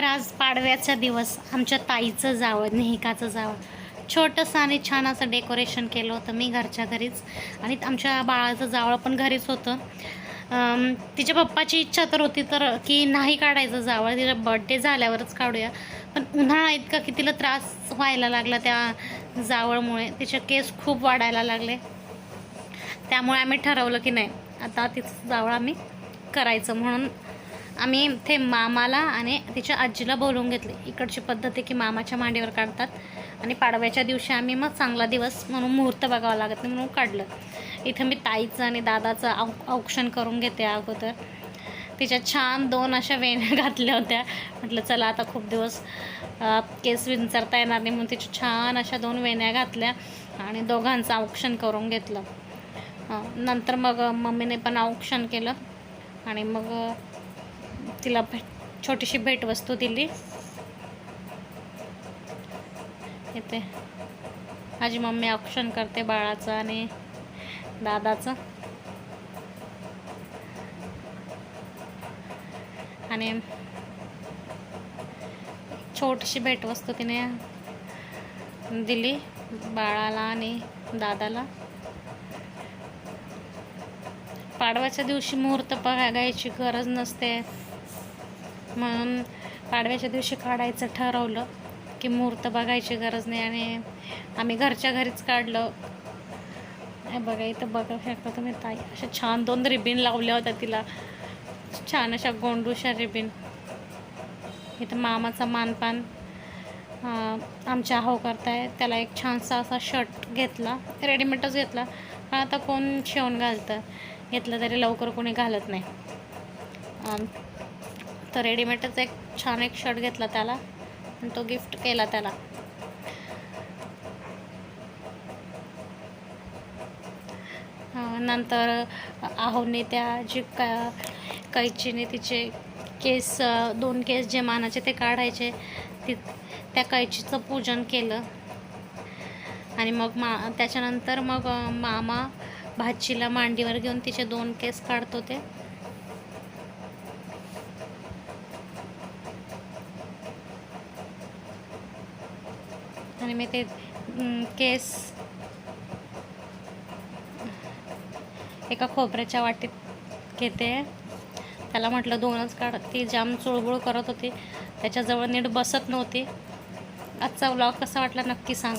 तर आज पाडव्याचा दिवस आमच्या ताईचं जावं नेहिकाचं जावं. छोटंसं आणि छान असं डेकोरेशन केलं होतं मी घरच्या घरीच. आणि आमच्या बाळाचं जावळ पण घरीच होतं. तिच्या पप्पाची इच्छा तर होती तर की नाही काढायचं जावळ तिचा बड्डे झाल्यावरच काढूया. पण उन्हाळा इतका की तिला त्रास व्हायला लागला त्या जावळमुळे. तिचे केस खूप वाढायला लागले. त्यामुळे आम्ही ठरवलं की नाही आता तिचं जावळ आम्ही करायचं म्हणून आम्ही ते मामाला आणि तिच्या आजीला बोलवून घेतले. इकडची पद्धत आहे की मामाच्या मांडीवर काढतात आणि पाडव्याच्या दिवशी आम्ही मग चांगला दिवस म्हणून मुहूर्त बघावा लागत नाही म्हणून काढलं. इथं मी ताईचं आणि दादाचं औ औक्षण करून घेते अगोदर. तिच्या छान दोन अशा वेण्या घातल्या होत्या. म्हटलं चला आता खूप दिवस केस विंचरता येणार नाही. म्हणून तिच्या छान अशा दोन वेण्या घातल्या आणि दोघांचं औक्षण करून घेतलं. नंतर मग मम्मीने पण औक्षण केलं आणि मग तिला भेट छोटीशी भेटवस्तू दिली. येते माझी मम्मी ऑप्शन करते बाळाचं आणि दादाचं. आणि छोटीशी भेटवस्तू तिने दिली बाळाला आणि दादाला. पाडव्याच्या दिवशी मुहूर्त बघायची गरज नसते. म्हणून पाडव्याच्या दिवशी काढायचं ठरवलं की मुहूर्त बघायची गरज नाही आणि आम्ही घरच्या घरीच काढलं. हे बघा इथं बघा शकता तुम्ही ताई. अशा छान दोन रिबीन लावल्या होत्या तिला. छान अशा गोंडूशा रिबीन इथं मामाचा मानपान आमच्या आहो करताय. त्याला एक छानसा असा शर्ट घेतला रेडीमेडच घेतला. पण आता कोण शिवून घालतं? घेतलं तरी लवकर कोणी घालत नाही. तर रेडीमेडच एक छान एक शर्ट घेतला त्याला आणि तो गिफ्ट केला त्याला. नंतर आहोने त्या जी का कैचीने तिचे केस दोन केस जे मानाचे ते काढायचे ती त्या कैचीचं पूजन केलं. आणि मग मा त्याच्यानंतर मग मामा भाचीला मांडीवर घेऊन तिचे दोन केस काढत होते. आणि मी ते केस एका खोबऱ्याच्या वाटीत घेते. त्याला म्हटलं दोनच काढ. ती जाम चुळबुळ करत होती. त्याच्याजवळ नीट बसत नव्हती. आजचा व्लॉग कसा वाटला नक्की सांगा.